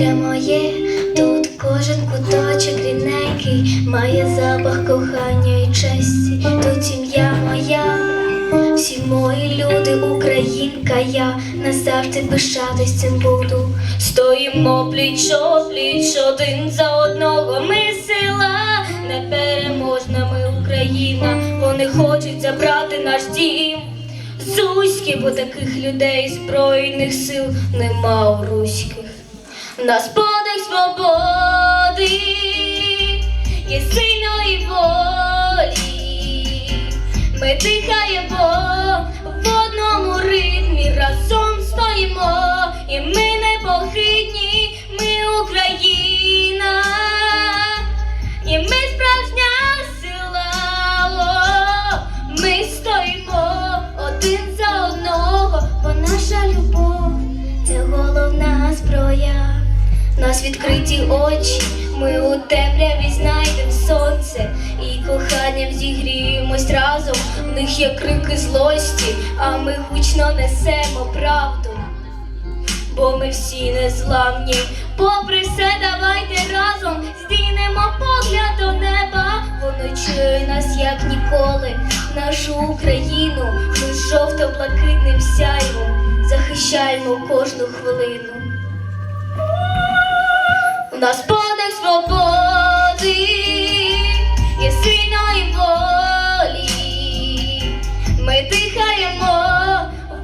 Моє, тут кожен куточок рідненький, має запах кохання і честі, тут сім'я моя, всі мої люди, українка, я назавжди пишатись цим буду. Стоїмо пліч пліч один за одного. Ми сила непереможна, ми Україна. Вони хочуть забрати наш дім. Зузьки, бо таких людей збройних сил нема у руських. Нас подих свободи є сильної волі. Ми дихаємо в одному ритмі, разом стоїмо, і ми непохитні, ми Україна, і ми справжня сила. О, ми стоїмо один за одного, бо наша любов це головна зброя. Нас відкриті очі, ми у темряві знайдемо сонце і коханням зігріємось разом. В них є крики злості, а ми гучно несемо правду. Бо ми всі незламні, попри все, давайте разом здійнемо погляд до неба. Воно чує нас як ніколи, нашу Україну. Ми жовто-блакитним сяйвом захищаємо кожну хвилину. У нас подих свободи є сильної волі. Ми дихаємо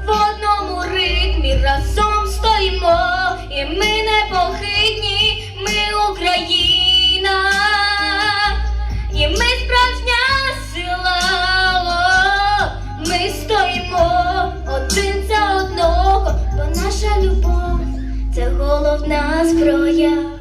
в одному ритмі, разом стоїмо, і ми непохитні, ми Україна, і ми справжня сила. Ми стоїмо один за одного, бо наша любов це головна зброя.